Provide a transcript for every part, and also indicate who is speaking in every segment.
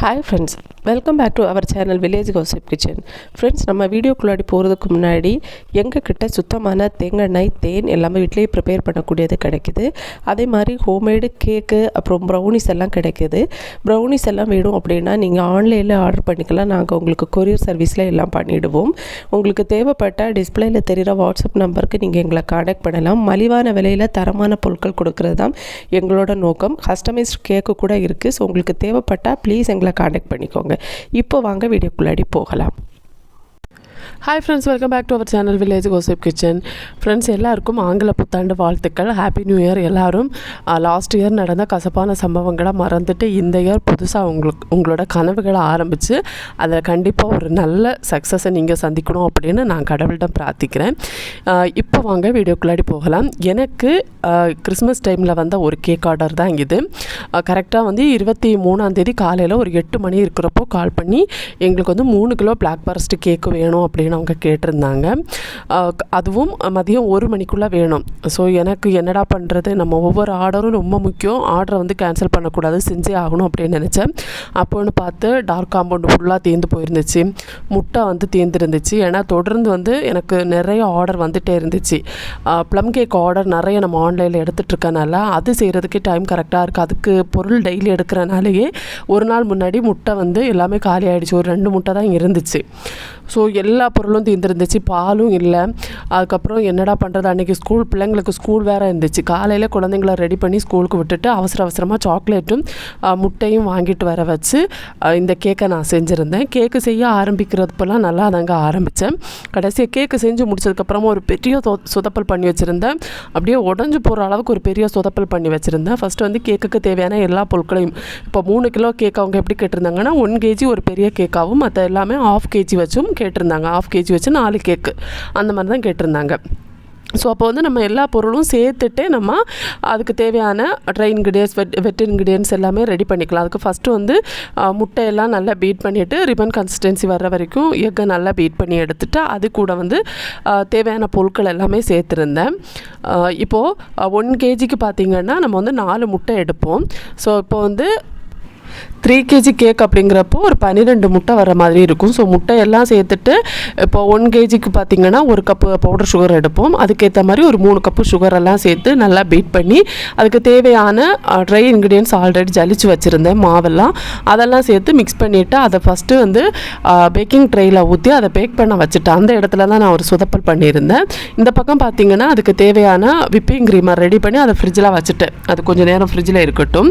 Speaker 1: Hi friends welcome back to our channel village gossip kitchen friends நம்ம வீடியோக்குள்ளாடி போகிறதுக்கு முன்னாடி எங்கள் கிட்ட சுத்தமான தேங்காய் தேன் எல்லாமே வீட்டிலேயே ப்ரிப்பேர் பண்ணக்கூடியது கிடைக்குது. அதே மாதிரி ஹோம்மேடு கேக்கு அப்புறம் ப்ரௌனிஸ் எல்லாம் கிடைக்குது. ப்ரௌனிஸ் எல்லாம் வேணும் அப்படின்னா நீங்கள் ஆன்லைனில் ஆர்டர் பண்ணிக்கலாம். நாங்கள் உங்களுக்கு கொரியர் சர்வீஸில் எல்லாம் பண்ணிவிடுவோம் உங்களுக்கு தேவைப்பட்ட டிஸ்பிளேயில் தெரிகிற வாட்ஸ்அப் நம்பருக்கு நீங்கள் எங்களை காண்டாக்ட் பண்ணலாம். மலிவான விலையில் தரமான பொருட்கள் கொடுக்கறது தான் எங்களோட நோக்கம். கஸ்டமைஸ்ட் கேக்கு கூட இருக்குது ஸோ உங்களுக்கு தேவைப்பட்டால் ப்ளீஸ் எங்களை காண்டாக்ட் பண்ணிக்கோங்க. இப்போ வாங்க வீடியோக்குள்ளாடி போகலாம்.
Speaker 2: Hi friends welcome back to our channel village gossip kitchen friends எல்லாருக்கும் ஆங்கில புத்தாண்டு வாழ்த்துக்கள். ஹாப்பி நியூ இயர் எல்லாரும். லாஸ்ட் இயர் நடந்த கசப்பான சம்பவங்களை மறந்துட்டு இந்த இயர் புதுசாக உங்களுக்கு உங்களோட கனவுகளை ஆரம்பித்து அதில் கண்டிப்பாக ஒரு நல்ல சக்ஸஸை நீங்கள் சந்திக்கணும் அப்படின்னு நான் கடவுள்கிட்ட பிரார்த்திக்கிறேன். இப்போ வாங்க வீடியோக்குள்ளாடி போகலாம். எனக்கு கிறிஸ்மஸ் டைமில் வந்த ஒரு கேக் ஆர்டர் தான் இது. கரெக்டாக வந்து இருபத்தி மூணாந்தேதி காலையில் ஒரு எட்டு மணி இருக்கிறப்போ கால் பண்ணி எங்களுக்கு வந்து மூணு கிலோ பிளாக் ஃபாரஸ்ட் கேக்கு வேணும் அப்படின்னு அவங்க கேட்டிருந்தாங்க. அதுவும் மதியம் ஒரு மணிக்குள்ளே வேணும். ஸோ எனக்கு என்னடா பண்ணுறது நம்ம ஒவ்வொரு ஆர்டரும் ரொம்ப முக்கியம். ஆர்டரை வந்து கேன்சல் பண்ணக்கூடாது. செஞ்சே ஆகணும் அப்படின்னு நினச்சேன். அப்போன்னு பார்த்து டார்க் காம்பவுண்ட் ஃபுல்லாக தீர்ந்து போயிருந்துச்சு. முட்டை வந்து தீர்ந்துருந்துச்சு ஏன்னா தொடர்ந்து வந்து எனக்கு நிறைய ஆர்டர் வந்துகிட்டே இருந்துச்சு. ப்ளம் கேக் ஆர்டர் நிறைய நம்ம ஆன்லைனில் எடுத்துகிட்டு இருக்கனால அது செய்கிறதுக்கே டைம் கரெக்டாக இருக்குது அதுக்கு பொருள் டெய்லி எடுக்கிறனாலேயே ஒரு நாள் முன்னாடி முட்டை வந்து எல்லாமே காலி ஆகிடுச்சு ஒரு ரெண்டு முட்டை தான் இருந்துச்சு. ஸோ எல்லா பொருளும் தீர்ந்துருந்துச்சு. பாலும் இல்லை. அதுக்கப்புறம் என்னடா பண்ணுறது அன்றைக்கி ஸ்கூல் பிள்ளைங்களுக்கு ஸ்கூல் வேறு இருந்துச்சு. காலையில் குழந்தைங்கள ரெடி பண்ணி ஸ்கூலுக்கு விட்டுட்டு அவசர அவசரமாக சாக்லேட்டும் முட்டையும் வாங்கிட்டு வர வச்சு இந்த கேக்கை நான் செஞ்சுருந்தேன். கேக்கு செய்ய ஆரம்பிக்கிறதுப்பெல்லாம் நல்லா தாங்க ஆரம்பித்தேன் கடைசியாக கேக்கு செஞ்சு முடிச்சதுக்கப்புறமா ஒரு பெரிய சொ- சொதப்பல் பண்ணி வச்சுருந்தேன். அப்படியே உடஞ்சி போகிற அளவுக்கு ஒரு பெரிய சொதப்பல் பண்ணி வச்சுருந்தேன். ஃபஸ்ட்டு வந்து கேக்குக்கு தேவையான எல்லா பொருட்களையும் இப்போ மூணு கிலோ கேக் அவங்க எப்படி கேட்டிருந்தாங்கன்னா ஒன் கேஜி ஒரு பெரிய கேக்காகவும் மற்ற எல்லாமே ஆஃப் கேஜி வச்சும் கேட்டிருந்தாங்க. ஆஃப் கேஜி வச்சு நாலு கேக்கு அந்த மாதிரி தான் கேட்டிருந்தாங்க. ஸோ அப்போ வந்து நம்ம எல்லா பொருளும் சேர்த்துட்டு நம்ம அதுக்கு தேவையான dry ingredients wet wet ingredients எல்லாமே ரெடி பண்ணிக்கலாம். அதுக்கு ஃபஸ்ட்டு வந்து முட்டையெல்லாம் நல்லா பீட் பண்ணிவிட்டு ரிபன் கன்சிஸ்டன்சி வர்ற வரைக்கும் எக்கை நல்லா பீட் பண்ணி எடுத்துட்டு அது கூட வந்து தேவையான பொருட்கள் எல்லாமே சேர்த்துருந்தேன். இப்போது ஒன் கேஜிக்கு பார்த்திங்கன்னா நம்ம வந்து நாலு முட்டை எடுப்போம். ஸோ இப்போ வந்து த்ரீ கேஜி கேக் அப்படிங்கிறப்போ ஒரு பன்னிரெண்டு முட்டை வர மாதிரி இருக்கும். ஸோ முட்டையெல்லாம் சேர்த்துட்டு இப்போ ஒன் கேஜிக்கு பார்த்தீங்கன்னா ஒரு கப்பு பவுடர் சுகர் எடுப்போம். அதுக்கேற்ற மாதிரி ஒரு மூணு கப்பு சுகர் எல்லாம் சேர்த்து நல்லா பீட் பண்ணி அதுக்கு தேவையான ட்ரை இன்க்ரீடியன்ஸ் ஆல்ரெடி ஜலிச்சு வச்சுருந்தேன் மாவெல்லாம். அதெல்லாம் சேர்த்து மிக்ஸ் பண்ணிவிட்டு அதை ஃபஸ்ட்டு வந்து பேக்கிங் ட்ரெயில் ஊற்றி அதை பேக் பண்ண வச்சுட்டேன். அந்த இடத்துல தான் நான் ஒரு சுதப்பல் பண்ணியிருந்தேன். இந்த பக்கம் பார்த்தீங்கன்னா அதுக்கு தேவையான விப்பிங் க்ரீமை ரெடி பண்ணி அதை ஃப்ரிட்ஜில் வச்சுட்டேன். அது கொஞ்சம் நேரம் ஃப்ரிட்ஜில் இருக்கட்டும்.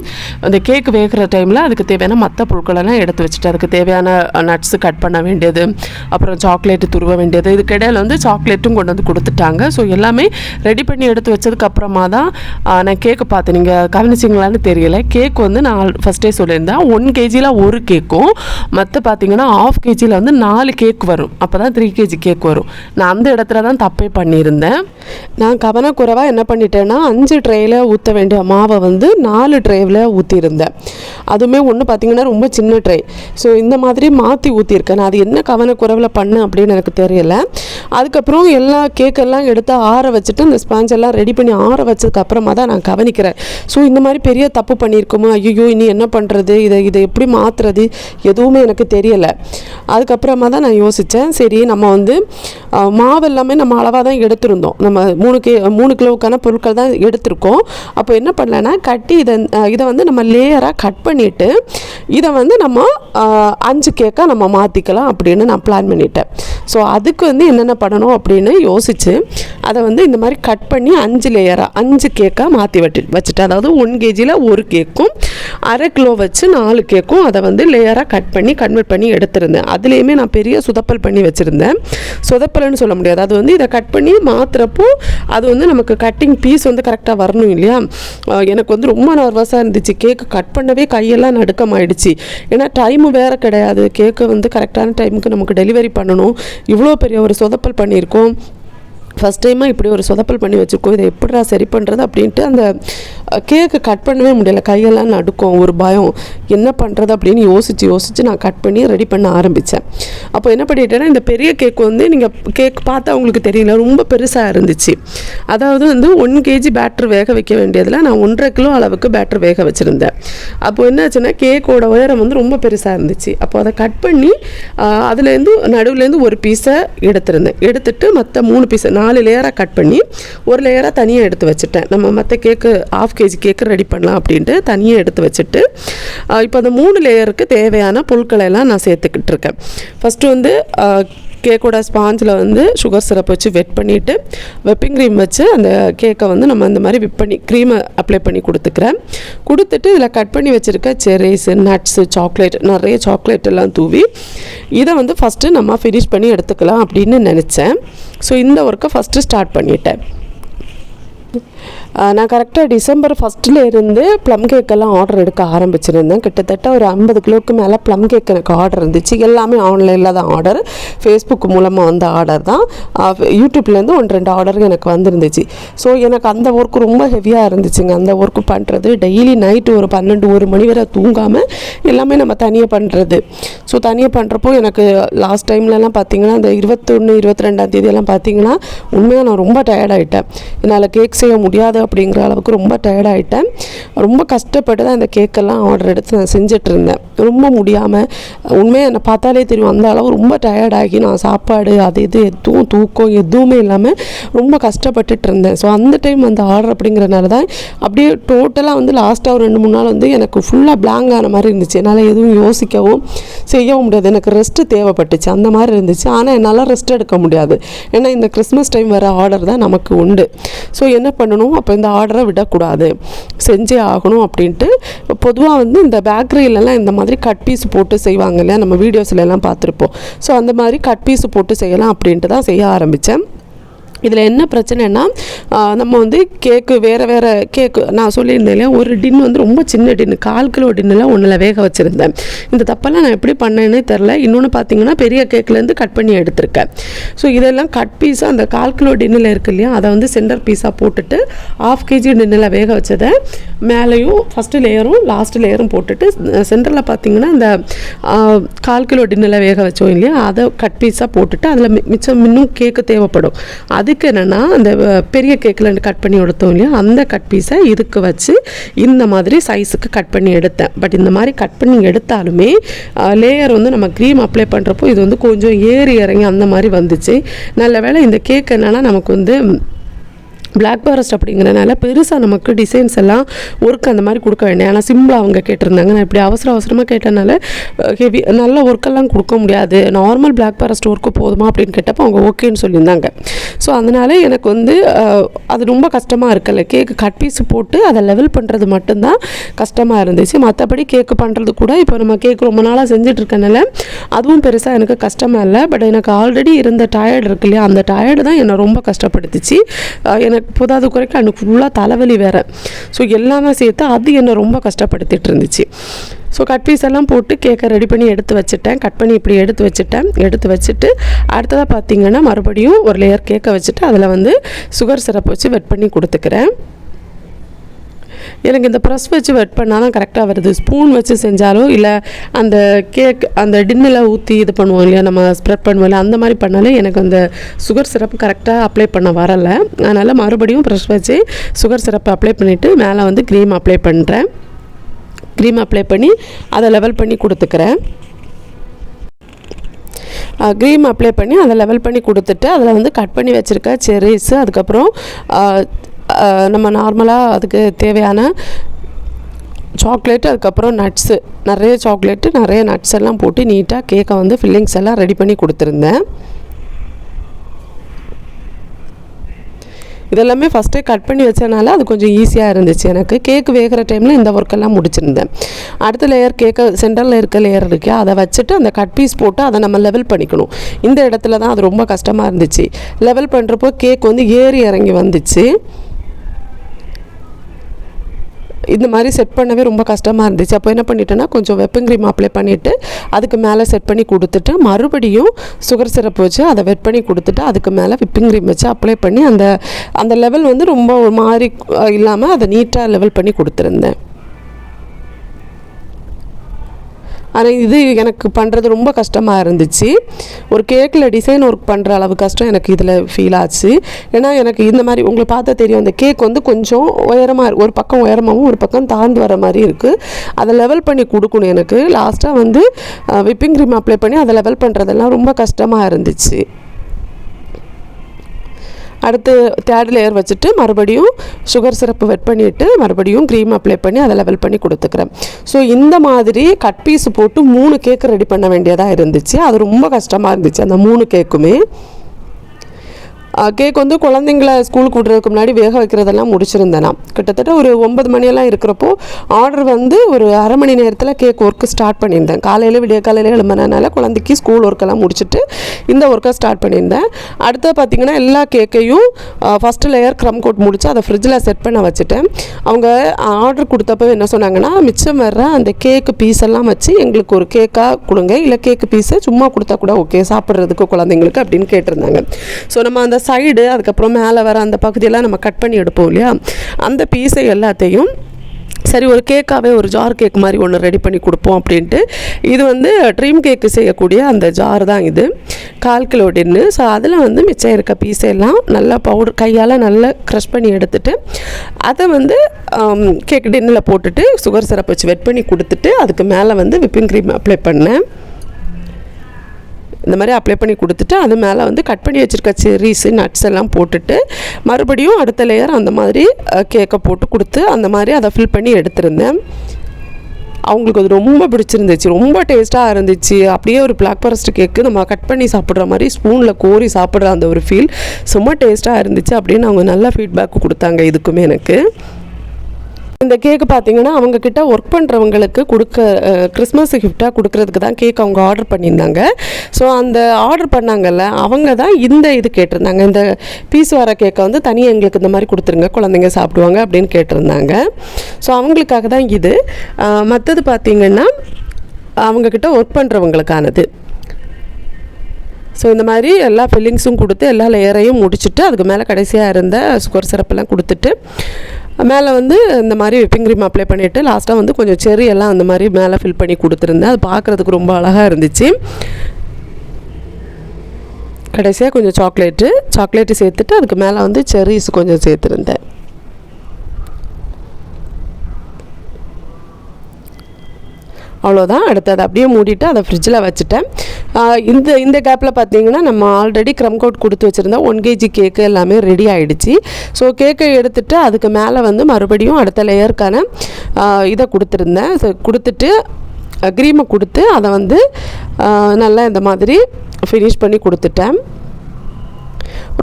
Speaker 2: அந்த கேக் வேகிற டைமில் அதுக்கு தேவையான மற்ற பொருட்களெல்லாம் எடுத்து வச்சுட்டு அதுக்கு தேவையான நட்ஸு கட் பண்ண வேண்டியது அப்புறம் சாக்லேட்டு துருவ வேண்டியது இதுக்கு இடையில வந்து சாக்லேட்டும் கொண்டு வந்து கொடுத்துட்டாங்க. ஸோ எல்லாமே ரெடி பண்ணி எடுத்து வச்சதுக்கப்புறமா தான் நான் கேக்கு பார்த்தேன் நீங்கள் கவனிச்சிங்களான்னு தெரியல. கேக் வந்து நான் ஃபஸ்ட்டே சொல்லியிருந்தேன். ஒன் கேஜியில் ஒரு கேக்கும் மற்ற பார்த்தீங்கன்னா ஆஃப் கேஜியில் வந்து நாலு கேக் வரும். அப்போ தான் த்ரீ கேஜி கேக் வரும். நான் அந்த இடத்துல தான் தப்பே பண்ணியிருந்தேன். நான் கவனக்குறைவாக என்ன பண்ணிட்டேன்னா அஞ்சு ட்ரேயில் ஊற்ற வேண்டிய மாவை வந்து நாலு ட்ரேவில் ஊற்றிருந்தேன் அதுவுமே ஒன்று பார்த்தீங்கன்னா ரொம்ப சின்ன ட்ரை ஸோ இந்த மாதிரி மாற்றி ஊற்றிருக்கேன் நான் அது என்ன கவனக்குறவில் பண்ணேன் அப்படின்னு எனக்கு தெரியல. அதுக்கப்புறம் எல்லா கேக்கெல்லாம் எடுத்து ஆற வச்சுட்டு இந்த ஸ்பாஞ்ச் எல்லாம் ரெடி பண்ணி ஆற வச்சதுக்கப்புறமா தான் நான் கவனிக்கிறேன். ஸோ இந்த மாதிரி பெரிய தப்பு பண்ணியிருக்கோமோ? ஐயோ இனி என்ன பண்ணுறது இதை இதை எப்படி மாற்றுறது எதுவுமே எனக்கு தெரியலை. அதுக்கப்புறமா தான் நான் யோசித்தேன் சரி நம்ம வந்து மாவு எல்லாமே நம்ம அளவாக தான் எடுத்திருந்தோம். நம்ம மூணு கே மூணு கிலோவுக்கான பொருட்கள் தான் எடுத்திருக்கோம். அப்போ என்ன பண்ணலன்னா கட்டி இதை இதை வந்து நம்ம லேயராக கட் பண்ணிவிட்டு இதை வந்து நம்ம அஞ்சு கேக்காக நம்ம மாற்றிக்கலாம் அப்படின்னு நான் பிளான் பண்ணிட்டேன். ஸோ அதுக்கு வந்து என்னென்ன பண்ணணும் அப்படின்னு யோசித்து அதை வந்து இந்த மாதிரி கட் பண்ணி அஞ்சு லேயராக அஞ்சு கேக்காக மாற்றி வட்டி வச்சுட்டேன். அதாவது ஒன் கேஜியில் ஒரு கேக்கும் அரை கிலோ வச்சு நாலு கேக்கும் அதை வந்து லேயராக கட் பண்ணி கன்வெர்ட் பண்ணி எடுத்திருந்தேன். அதுலேயுமே நான் பெரிய சுதப்பல் பண்ணி வச்சுருந்தேன். சொதப்பல்னு சொல்ல முடியாது. அது வந்து இதை கட் பண்ணி மாற்றுறப்போ அது வந்து நமக்கு கட்டிங் பீஸ் வந்து கரெக்டாக வரணும் இல்லையா? எனக்கு வந்து ரொம்ப நர்வஸாக இருந்துச்சு. கேக்கு கட் பண்ணவே கையெல்லாம் நடுக்கமாயிடுச்சு ஏன்னா டைமு வேறு கிடையாது. கேக்கு வந்து கரெக்டான டைமுக்கு நமக்கு டெலிவரி பண்ணணும். இவ்வளோ பெரிய ஒரு சொதப்பல் பண்ணியிருக்கோம். ஃபஸ்ட் டைமாக இப்படி ஒரு சொதப்பல் பண்ணி வச்சுருக்கோம். இதை எப்படிடா சரி பண்ணுறது அப்படின்ட்டு அந்த கேக்கு கட் பண்ணவே முடியல. கையெல்லாம் நடுக்கும் ஒரு பயம். என்ன பண்ணுறது அப்படின்னு யோசித்து யோசித்து நான் கட் பண்ணி ரெடி பண்ண ஆரம்பித்தேன் அப்போ என்ன பண்ணிட்டேன்னா இந்த பெரிய கேக் வந்து நீங்கள் கேக் பார்த்தா உங்களுக்கு தெரியல. ரொம்ப பெருசாக இருந்துச்சு. அதாவது வந்து ஒன் கேஜி பேட்டர் வேக வைக்க வேண்டியதில் நான் ஒன்றரை கிலோ அளவுக்கு பேட்டர் வேக வச்சுருந்தேன். அப்போ என்னாச்சுன்னா கேக்கோட உயரம் வந்து ரொம்ப பெருசாக இருந்துச்சு. அப்போ அதை கட் பண்ணி அதுலேருந்து நடுவுலேருந்து ஒரு பீஸை எடுத்திருந்தேன். எடுத்துட்டு மற்ற மூணு பீஸை நான் நாலு லேயராக கட் பண்ணி ஒரு லேயராக தனியாக எடுத்து வச்சுட்டேன். நம்ம மற்ற cake of KG cake ready பண்ணலாம் அப்படின்ட்டு தனியாக எடுத்து வச்சுட்டு இப்போ அந்த மூணு லேயருக்கு தேவையான பொருட்களை எல்லாம் நான் சேர்த்துக்கிட்டு இருக்கேன். ஃபஸ்ட்டு வந்து கேக்கோட ஸ்பாஞ்சில் வந்து சுகர் சிரப் வச்சு வெட் பண்ணிவிட்டு வெப்பிங் க்ரீம் வச்சு அந்த கேக்கை வந்து நம்ம அந்த மாதிரி விப் பண்ணி க்ரீமை அப்ளை பண்ணி கொடுத்துக்கிறேன். கொடுத்துட்டு இதில் கட் பண்ணி வச்சுருக்க செரிஸு நட்ஸு சாக்லேட் நிறைய சாக்லேட் எல்லாம் தூவி இதை வந்து ஃபஸ்ட்டு நம்ம ஃபினிஷ் பண்ணி எடுத்துக்கலாம் அப்படின்னு நினச்சேன். ஸோ இந்த ஒர்க்கை ஃபஸ்ட்டு ஸ்டார்ட் பண்ணிட்டேன். நான் கரெக்டாக டிசம்பர் ஃபஸ்ட்டிலேருந்து ப்ளம் கேக்கெல்லாம் ஆர்டர் எடுக்க ஆரம்பிச்சிருந்தேன். கிட்டத்தட்ட ஒரு ஐம்பது கிலோக்கு மேலே ப்ளம் கேக் எனக்கு ஆர்டர் இருந்துச்சு. எல்லாமே ஆன்லைனில் தான் ஆர்டர் ஃபேஸ்புக் மூலமாக வந்த ஆர்டர் தான். யூடியூப்லேருந்து ஒன்று ரெண்டு ஆர்டர் எனக்கு வந்துருந்துச்சு. ஸோ எனக்கு அந்த ஒர்க் ரொம்ப ஹெவியாக இருந்துச்சுங்க. அந்த ஒர்க்கு பண்ணுறது டெய்லி நைட்டு ஒரு பன்னெண்டு ஒரு மணி வரை தூங்காமல் எல்லாமே நம்ம தனியாக பண்ணுறது ஸோ தனியாக பண்ணுறப்போ எனக்கு லாஸ்ட் டைம்லலாம் பார்த்தீங்கன்னா இந்த இருபத்தொன்று இருபத்தி ரெண்டாம் தேதியெல்லாம் பார்த்தீங்கன்னா உண்மையாக நான் ரொம்ப டயர்டாகிட்டேன் என்னால் கேக் செய்ய முடியாத அப்படிங்கிற அளவுக்கு ரொம்ப டயர்டாகிட்டேன் ரொம்ப கஷ்டப்பட்டு தான் இந்த கேக்கெல்லாம் ஆர்டர் எடுத்து நான் செஞ்சுட்டு இருந்தேன். ரொம்ப முடியாமல் உண்மையாக என்னை பார்த்தாலே தெரியும் அந்த அளவு ரொம்ப டயர்டாகி நான் சாப்பாடு அது இது எதுவும் தூக்கம் எதுவுமே இல்லாமல் ரொம்ப கஷ்டப்பட்டுட்டு இருந்தேன். ஸோ அந்த டைம் அந்த ஆர்டர் அப்படிங்கிறனால தான் அப்படியே டோட்டலாக வந்து லாஸ்ட்டாக ஒரு ரெண்டு மூணு நாள் வந்து எனக்கு ஃபுல்லாக பிளாங்க் ஆன மாதிரி இருந்துச்சு. என்னால் எதுவும் யோசிக்கவும் செய்யவும் முடியாது. எனக்கு ரெஸ்ட்டு தேவைப்பட்டுச்சு. அந்த மாதிரி இருந்துச்சு. ஆனால் என்னால் ரெஸ்ட் எடுக்க முடியாது. ஏன்னா இந்த கிறிஸ்மஸ் டைம் வர ஆர்டர் தான் நமக்கு உண்டு. ஸோ என்ன பண்ணணும்? அப்போ இந்த ஆர்டரை விடக்கூடாது. செஞ்சே ஆகணும் அப்படின்ட்டு பொதுவாக வந்து இந்த பேக்கரியிலலாம் இந்த மாதிரி கட் பீஸ் போட்டு செய்வாங்க இல்லையா? நம்ம வீடியோஸ்லலாம் பார்த்துருப்போம். ஸோ அந்த மாதிரி கட் பீஸ் போட்டு செய்யலாம் அப்படின்ட்டு தான் செய்ய ஆரம்பித்தேன் இதில் என்ன பிரச்சனைனா நம்ம வந்து கேக்கு வேறு வேறு கேக்கு நான் சொல்லியிருந்தேன் இல்லையா ஒரு டின் வந்து ரொம்ப சின்ன டின்னு கால் கிலோ டின்னில் ஒன்றில் வேக வச்சுருந்தேன். இந்த தப்பெல்லாம் நான் எப்படி பண்ணேன்னே தெரில இன்னொன்று பார்த்தீங்கன்னா பெரிய கேக்லேருந்து கட் பண்ணி எடுத்திருக்கேன். ஸோ இதெல்லாம் கட் பீஸாக அந்த கால் கிலோ டின்னில் இருக்கு இல்லையா அதை வந்து சென்டர் பீஸாக போட்டுட்டு ஆஃப் கேஜி டின்னில் வேக வச்சதை மேலேயும் ஃபஸ்ட்டு லேயரும் லாஸ்ட் லேயரும் போட்டுட்டு சென்டரில் பார்த்தீங்கன்னா இந்த கால் கிலோ டின்னில் வேக வச்சோம் இல்லையா அதை கட் பீஸாக போட்டுட்டு அதில் மிச்சம் இன்னும் கேக்கு தேவைப்படும். அது அதுக்கு என்னென்னா அந்த பெரிய கேக்கில் கட் பண்ணி எடுத்தோம் இல்லையா? அந்த கட் பீஸை இதுக்கு வச்சு இந்த மாதிரி சைஸுக்கு கட் பண்ணி எடுத்தேன். பட் இந்த மாதிரி கட் பண்ணி எடுத்தாலுமே லேயர் வந்து நம்ம க்ரீம் அப்ளை பண்ணுறப்போ இது வந்து கொஞ்சம் ஏறி இறங்கி அந்த மாதிரி வந்துச்சு. நல்ல வேளை இந்த கேக் என்னென்னா நமக்கு வந்து பிளாக் ஃபாரஸ்ட் அப்படிங்கிறனால பெருசாக நமக்கு டிசைன்ஸ் எல்லாம் ஒர்க் அந்த மாதிரி கொடுக்க வேண்டாம். ஏன்னா சிம்பிளாக அவங்க கேட்டிருந்தாங்க. நான் இப்படி அவசர அவசரமாக கேட்டனால ஹெவி நல்ல ஒர்க்கெல்லாம் கொடுக்க முடியாது. நார்மல் பிளாக் ஃபாரஸ்ட் ஒர்க்கு போதுமா அப்படின்னு கேட்டப்போ அவங்க ஓகேன்னு சொல்லியிருந்தாங்க. ஸோ அதனால எனக்கு வந்து அது ரொம்ப கஷ்டமாக இருக்கல கேக்கு கட் பீஸ் போட்டு அதை லெவல் பண்ணுறது மட்டும்தான் கஷ்டமாக இருந்துச்சு. மற்றபடி கேக்கு பண்ணுறது கூட இப்போ நம்ம கேக் ரொம்ப நாளாக செஞ்சுட்டு இருக்கனால அதுவும் பெருசாக எனக்கு கஷ்டமாக இல்லை. பட் எனக்கு ஆல்ரெடி இருந்த டயர்டு இருக்கு இல்லையா? அந்த டயர்டு தான் என்னை ரொம்ப கஷ்டப்படுத்துச்சு. எனக்கு எனக்கு புதாது குறைக்க எனக்கு ஃபுல்லாக தலைவலி வேறு. ஸோ எல்லாமே சேர்த்து அது என்னை ரொம்ப கஷ்டப்படுத்திட்டு இருந்துச்சு. ஸோ கட் பீஸ் எல்லாம் போட்டு கேக்கை ரெடி பண்ணி எடுத்து வச்சுட்டேன். கட் பண்ணி இப்படி எடுத்து வச்சுட்டேன். எடுத்து வச்சுட்டு அடுத்ததாக பார்த்தீங்கன்னா மறுபடியும் ஒரு லேயர் கேக்கை வச்சுட்டு அதில் வந்து சுகர் சிரப் வச்சு வெட் பண்ணி கொடுத்துக்கிறேன். எனக்கு இந்த ப்ரெஸ் வச்சு வெட் பண்ணால் தான் கரெக்டாக வருது. ஸ்பூன் வச்சு செஞ்சாலோ இல்லை அந்த கேக் அந்த டின்னில் ஊற்றி இது பண்ணுவோம் இல்லையா நம்ம ஸ்ப்ரெட் பண்ணுவோம் இல்லை அந்த மாதிரி பண்ணாலே எனக்கு அந்த சுகர் சிரப் கரெக்டாக அப்ளை பண்ண வரலை. அதனால் மறுபடியும் ப்ரெஷ் வச்சு சுகர் சிரப் அப்ளை பண்ணிவிட்டு மேலே வந்து க்ரீம் அப்ளை பண்ணுறேன் க்ரீம் அப்ளை பண்ணி அதை லெவல் பண்ணி கொடுத்துக்கிறேன். க்ரீம் அப்ளை பண்ணி அதை லெவல் பண்ணி கொடுத்துட்டு அதில் வந்து கட் பண்ணி வச்சுருக்க செரிஸு அதுக்கப்புறம் நம்ம நார்மலாக அதுக்கு தேவையான சாக்லேட் அதுக்கப்புறம் நட்ஸு நிறைய சாக்லேட்டு நிறைய நட்ஸ் எல்லாம் போட்டு நீட்டாக கேக்கை வந்து ஃபில்லிங்ஸ் எல்லாம் ரெடி பண்ணி கொடுத்துருந்தேன். இதெல்லாமே ஃபஸ்ட்டே கட் பண்ணி வச்சனால அது கொஞ்சம் ஈஸியாக இருந்துச்சு எனக்கு. கேக் வேகிற டைமில் இந்த ஒர்க்கெல்லாம் முடிச்சிருந்தேன். அடுத்த லேயர் கேக்கை சென்டரில் இருக்க லேயர் இருக்கு அதை வச்சுட்டு அந்த கட் பீஸ் போட்டு அதை நம்ம லெவல் பண்ணிக்கணும். இந்த இடத்துல தான் அது ரொம்ப கஷ்டமாக இருந்துச்சு. லெவல் பண்ணுறப்போ கேக் வந்து ஏறி இறங்கி வந்துச்சு. இந்த மாதிரி செட் பண்ணவே ரொம்ப கஷ்டமாக இருந்துச்சு. அப்போ என்ன பண்ணிட்டேன்னா கொஞ்சம் வெப்பன் க்ரீம் அப்ளை பண்ணிவிட்டு அதுக்கு மேலே செட் பண்ணி கொடுத்துட்டு மறுபடியும் சுகர் சிரப் வச்சு அதை வெட் பண்ணி கொடுத்துட்டு அதுக்கு மேலே விப்பிங் க்ரீம் வச்சு அப்ளை பண்ணி அந்த அந்த லெவல் வந்து ரொம்ப ஒரு மாதிரி இல்லாமல் அதை நீட்டாக லெவல் பண்ணி கொடுத்துருந்தேன். ஆனால் இது எனக்கு பண்ணுறது ரொம்ப கஷ்டமாக இருந்துச்சு. ஒரு கேக்கில் டிசைன் ஒர்க் பண்ணுற அளவு கஷ்டம் எனக்கு இதில் ஃபீல் ஆச்சு. ஏன்னா எனக்கு இந்த மாதிரி உங்களுக்கு பார்த்தா தெரியும் அந்த கேக் வந்து கொஞ்சம் உயரமாக ஒரு பக்கம் உயரமாகவும் ஒரு பக்கம் தாழ்ந்து வர மாதிரி இருக்குது அதை லெவல் பண்ணி கொடுக்கணும் எனக்கு. லாஸ்ட்டாக வந்து விப்பிங் க்ரீம் அப்ளை பண்ணி அதை லெவல் பண்ணுறதெல்லாம் ரொம்ப கஷ்டமாக இருந்துச்சு. அடுத்து தேர்ட் லேயர் வச்சுட்டு மறுபடியும் சுகர் சிரப்பு வெட் பண்ணிவிட்டு மறுபடியும் க்ரீம் அப்ளை பண்ணி அதை லெவல் பண்ணி கொடுத்துக்கிறேன். ஸோ இந்த மாதிரி கட் பீஸ் போட்டு மூணு கேக்கு ரெடி பண்ண வேண்டியதாக இருந்துச்சு. அது ரொம்ப கஷ்டமாக இருந்துச்சு அந்த மூணு கேக்குமே கேக் வந்து குழந்தைங்கள ஸ்கூலுக்கு விட்றதுக்கு முன்னாடி வேக வைக்கிறதெல்லாம் முடிச்சிருந்தேன். நான் கிட்டத்தட்ட ஒரு ஒன்பது மணியெல்லாம் இருக்கிறப்போ ஆர்டர் வந்து ஒரு அரை மணி நேரத்தில் கேக் ஒர்க்கு ஸ்டார்ட் பண்ணியிருந்தேன். காலையில் விடிய காலையில் எழும்பினால குழந்தைக்கு ஸ்கூல் ஒர்க்கெல்லாம் முடிச்சுட்டு இந்த ஒர்க்கை ஸ்டார்ட் பண்ணியிருந்தேன். அடுத்து பார்த்திங்கன்னா எல்லா கேக்கையும் ஃபஸ்ட்டு லேயர் க்ரம் கோட் முடிச்சு அதை ஃப்ரிட்ஜில் செட் பண்ண வச்சுட்டேன். அவங்க ஆர்டர் கொடுத்தப்போ என்ன சொன்னாங்கன்னா மிச்சம் வர்ற அந்த கேக்கு பீஸ் எல்லாம் வச்சு எங்களுக்கு ஒரு கேக்காக கொடுங்க. இல்லை கேக்கு பீஸை சும்மா கொடுத்தா கூட ஓகே சாப்பிட்றதுக்கு குழந்தைங்களுக்கு அப்படின்னு கேட்டிருந்தாங்க. ஸோ நம்ம அந்த சைடு அதுக்கப்புறம் மேலே வர அந்த பகுதியெல்லாம் நம்ம கட் பண்ணி எடுப்போம் இல்லையா? அந்த பீஸை எல்லாத்தையும் சரி ஒரு கேக்காகவே ஒரு ஜார் கேக் மாதிரி ஒன்று ரெடி பண்ணி கொடுப்போம் அப்படின்ட்டு. இது வந்து ட்ரீம் கேக்கு செய்யக்கூடிய அந்த ஜார் தான் இது. கால் கிலோ டின்னு. ஸோ அதில் வந்து மிச்சம் இருக்க பீஸெல்லாம் நல்லா பவுடர் கையால் நல்லா க்ரஷ் பண்ணி எடுத்துட்டு அதை வந்து கேக் டின்னில் போட்டுட்டு சுகர் சிரப் வச்சு வெட் பண்ணி கொடுத்துட்டு அதுக்கு மேலே வந்து விப்பிங் க்ரீம் அப்ளை பண்ணேன். இந்த மாதிரி அப்ளை பண்ணி கொடுத்துட்டு அது மேலே வந்து கட் பண்ணி வச்சுருக்க செர்ரிஸு நட்ஸ் எல்லாம் போட்டுட்டு மறுபடியும் அடுத்த லேயர் அந்த மாதிரி கேக்கை போட்டு கொடுத்து அந்த மாதிரி அதை ஃபில் பண்ணி எடுத்திருந்தேன். அவங்களுக்கு அது ரொம்ப பிடிச்சிருந்துச்சு. ரொம்ப டேஸ்ட்டாக இருந்துச்சு. அப்படியே ஒரு பிளாக் ஃபாரஸ்ட் கேக்கு நம்ம கட் பண்ணி சாப்பிட்ற மாதிரி ஸ்பூனில் கோரி சாப்பிட்ற அந்த ஒரு ஃபீல் சும்மா டேஸ்ட்டாக இருந்துச்சு அப்படின்னு அவங்க நல்ல ஃபீட்பேக் கொடுத்தாங்க இதுக்குமே எனக்கு. இந்த கேக்கு பார்த்தீங்கன்னா அவங்க கிட்ட ஒர்க் பண்ணுறவங்களுக்கு கொடுக்க கிறிஸ்மஸ் கிஃப்டாக கொடுக்கறதுக்கு தான் கேக் அவங்க ஆர்டர் பண்ணியிருந்தாங்க. ஸோ அந்த ஆர்டர் பண்ணாங்கல்ல அவங்க தான் இந்த இது கேட்டிருந்தாங்க. இந்த பீஸ் வர கேக்கை வந்து தனியாக எங்களுக்கு இந்த மாதிரி கொடுத்துருங்க குழந்தைங்க சாப்பிடுவாங்க அப்படின்னு கேட்டிருந்தாங்க. ஸோ அவங்களுக்காக தான் இது. மற்றது பார்த்தீங்கன்னா அவங்கக்கிட்ட ஒர்க் பண்ணுறவங்களுக்கானது ஸோ இந்த மாதிரி எல்லா ஃபில்லிங்ஸும் கொடுத்து எல்லா லேயரையும் முடிச்சுட்டு அதுக்கு மேலே கடைசியாக இருந்த சுகர் சிறப்பெல்லாம் கொடுத்துட்டு மேலே வந்து இந்த மாதிரி விப்பிங் க்ரீம் அப்ளை பண்ணிவிட்டு லாஸ்ட்டாக வந்து கொஞ்சம் செரி எல்லாம் அந்த மாதிரி மேலே ஃபில் பண்ணி கொடுத்துருந்தேன். அது பார்க்குறதுக்கு ரொம்ப அழகாக இருந்துச்சு. கடைசியாக கொஞ்சம் சாக்லேட்டு சாக்லேட்டு சேர்த்துட்டு அதுக்கு மேலே வந்து செர்ரிஸ் கொஞ்சம் சேர்த்துருந்தேன். அவ்வளோதான் அடுத்து அதை அப்படியே மூடிட்டு அதை ஃப்ரிட்ஜில் வச்சுட்டேன். இந்த இந்த கேப்பில் பார்த்தீங்கன்னா நம்ம ஆல்ரெடி க்ரம் கோட் கொடுத்து வச்சுருந்தா ஒன் கேஜி கேக்கு எல்லாமே ரெடி ஆகிடுச்சு ஸோ கேக்கை எடுத்துகிட்டு அதுக்கு மேலே வந்து மறுபடியும் அடுத்த லேயருக்கான இதை கொடுத்துருந்தேன். கொடுத்துட்டு க்ரீமை கொடுத்து அதை வந்து நல்லா இந்த மாதிரி ஃபினிஷ் பண்ணி கொடுத்துட்டேன்.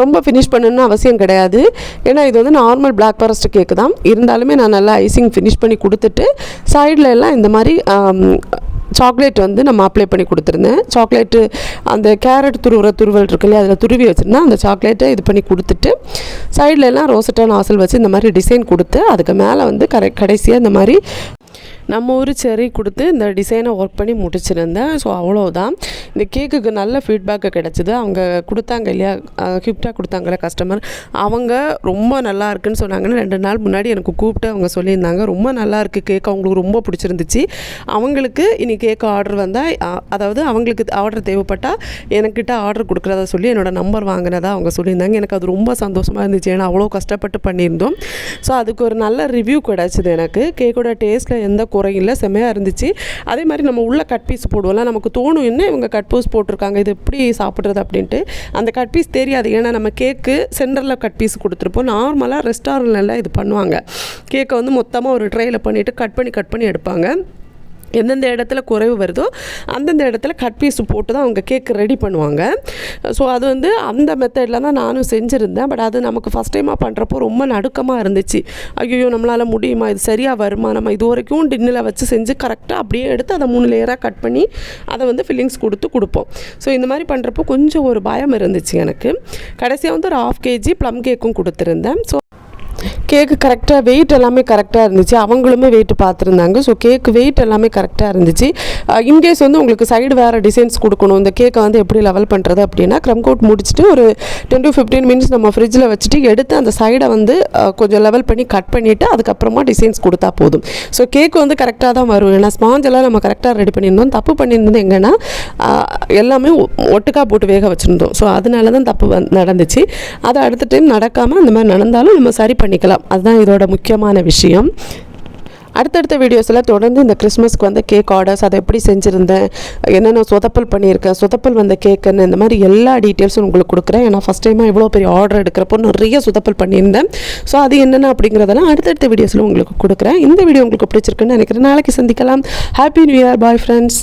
Speaker 2: ரொம்ப ஃபினிஷ் பண்ணணும்னு அவசியம் கிடையாது. ஏன்னா இது வந்து நார்மல் பிளாக் ஃபாரஸ்ட் கேக்கு தான். இருந்தாலுமே நான் நல்லா ஐசிங் ஃபினிஷ் பண்ணி கொடுத்துட்டு சைடில் எல்லாம் இந்த மாதிரி சாக்லேட் வந்து நம்ம அப்ளை பண்ணி கொடுத்துருந்தேன். சாக்லேட்டு அந்த கேரட் துருவுற துருவல் இருக்கு இல்லையா அதில் துருவி வச்சுருந்தேன் அந்த சாக்லேட்டை இது பண்ணி கொடுத்துட்டு சைடில் எல்லாம் ரோசட்டான ஆசல் வச்சு இந்த மாதிரி டிசைன் கொடுத்து அதுக்கு மேலே வந்து கரை கடைசியாக இந்த மாதிரி நம்ம ஊர் செரி கொடுத்து இந்த டிசைனை ஒர்க் பண்ணி முடிச்சிருந்தேன். ஸோ அவ்வளோதான் இந்த கேக்குக்கு நல்ல ஃபீட்பேக்கு கிடச்சிது. அவங்க கொடுத்தாங்க இல்லையா? கிஃப்டாக கொடுத்தாங்கல்ல கஸ்டமர் அவங்க ரொம்ப நல்லா இருக்குன்னு சொன்னாங்கன்னு ரெண்டு நாள் முன்னாடி எனக்கு கூப்பிட்டு அவங்க சொல்லியிருந்தாங்க. ரொம்ப நல்லா இருக்குது கேக் அவங்களுக்கு ரொம்ப பிடிச்சிருந்துச்சு. அவங்களுக்கு இனி கேக் ஆர்டர் வந்தால் அதாவது அவங்களுக்கு ஆர்டர் தேவைப்பட்டால் எனக்கிட்ட ஆர்டர் கொடுக்குறதா சொல்லி என்னோட நம்பர் வாங்கினதா அவங்க சொல்லியிருந்தாங்க. எனக்கு அது ரொம்ப சந்தோஷமாக இருந்துச்சு. ஏன்னா அவ்வளோ கஷ்டப்பட்டு பண்ணியிருந்தோம். ஸோ அதுக்கு ஒரு நல்ல ரிவ்யூ கிடச்சிது எனக்கு. கேக்கோட டேஸ்ட்டில் எந்த குறையும் செம்மையாக இருந்துச்சு. அதே மாதிரி நம்ம உள்ள கட் பீஸ் போடுவோம்ல நமக்கு தோணும் என்ன இவங்க கட் பீஸ் போட்டிருக்காங்க இது எப்படி சாப்பிட்றது அப்படின்ட்டு. அந்த கட் பீஸ் தெரியாது. ஏன்னா நம்ம கேக்கு சென்டரில் கட் பீஸ் கொடுத்துருப்போம். நார்மலாக ரெஸ்டாரண்ட்லாம் இது பண்ணுவாங்க. கேக்கை வந்து மொத்தமாக ஒரு ட்ரேயில் பண்ணிவிட்டு கட் பண்ணி கட் பண்ணி எடுப்பாங்க. எந்தெந்த இடத்துல குறைவு வருதோ அந்தந்த இடத்துல கட் பீஸ் போட்டு தான் அவங்க கேக் ரெடி பண்ணுவாங்க. ஸோ அது வந்து அந்த மெத்தடில் தான் நானும் செஞ்சுருந்தேன். பட் அது நமக்கு ஃபஸ்ட் டைமாக பண்ணுறப்போ ரொம்ப நடுக்கமாக இருந்துச்சு. ஐயோ நம்மளால் முடியுமா? இது சரியாக வருமா? நம்ம இது வரைக்கும் டின்னில் வச்சு செஞ்சு கரெக்டாக அப்படியே எடுத்து அதை மூணு லேயராக கட் பண்ணி அதை வந்து ஃபில்லிங்ஸ் கொடுத்து கொடுப்போம். ஸோ இந்த மாதிரி பண்ணுறப்போ கொஞ்சம் ஒரு பயம் இருந்துச்சு எனக்கு. கடைசியாக வந்து ஒரு ஆஃப் கேஜி ப்ளம் கேக்கும் கொடுத்துருந்தேன். ஸோ கேக்கு கரெக்டாக வெயிட் எல்லாமே கரெக்டாக இருந்துச்சு. அவங்களுமே வெயிட் பார்த்துருந்தாங்க. ஸோ கேக்கு வெயிட் எல்லாமே கரெக்டாக இருந்துச்சு. Uh, இன்கேஸ் வந்து உங்களுக்கு சைடு வேறு டிசைன்ஸ் கொடுக்கணும். இந்த கேக்கை வந்து எப்படி லெவல் பண்ணுறது அப்படின்னா க்ரம் கோட் முடிச்சுட்டு ஒரு டென் டு ஃபிஃப்டீன் மினிட்ஸ் நம்ம ஃப்ரிட்ஜில் வச்சுட்டு எடுத்து அந்த சைடை வந்து uh, கொஞ்சம் லெவல் பண்ணி கட் பண்ணிவிட்டு அதுக்கப்புறமா டிசைன்ஸ் கொடுத்தா போதும். ஸோ கேக் வந்து கரெக்டாக தான் வரும். ஏன்னா ஸ்பாஞ்செல்லாம் நம்ம கரெக்டாக ரெடி பண்ணியிருந்தோம். தப்பு பண்ணியிருந்தது எங்கன்னா uh, எல்லாமே ஒ- ஒட்டுக்கா போட்டு வேக வச்சுருந்தோம். ஸோ அதனால தான் தப்பு வந் நடந்துச்சு. அதை அடுத்த டைம் நடக்காமல் அந்த மாதிரி நடந்தாலும் நம்ம சரி பண்ணிக்கலாம். அதுதான் இதோட முக்கியமான விஷயம். அடுத்தடுத்த வீடியோஸில் தொடர்ந்து இந்த கிறிஸ்மஸ்க்கு வந்த கேக் ஆர்டர்ஸ் அதை எப்படி செஞ்சுருந்தேன் என்னென்ன சொதப்பல் பண்ணியிருக்கேன் சொதப்பல் வந்த கேக்குன்னு இந்த மாதிரி எல்லா டீட்டெயில்ஸும் உங்களுக்கு கொடுக்குறேன். ஏன்னா ஃபஸ்ட் டைமாக இவ்வளோ பெரிய ஆர்டர் எடுக்கிறப்போ நிறைய சொதப்பல் பண்ணியிருந்தேன். ஸோ அது என்னென்ன அப்படிங்கிறதெல்லாம் அடுத்தடுத்த வீடியோஸில் உங்களுக்கு கொடுக்குறேன். இந்த வீடியோ உங்களுக்கு பிடிச்சிருக்குன்னு நினைக்கிறேன். நாளைக்கு சந்திக்கலாம். Happy new year bye friends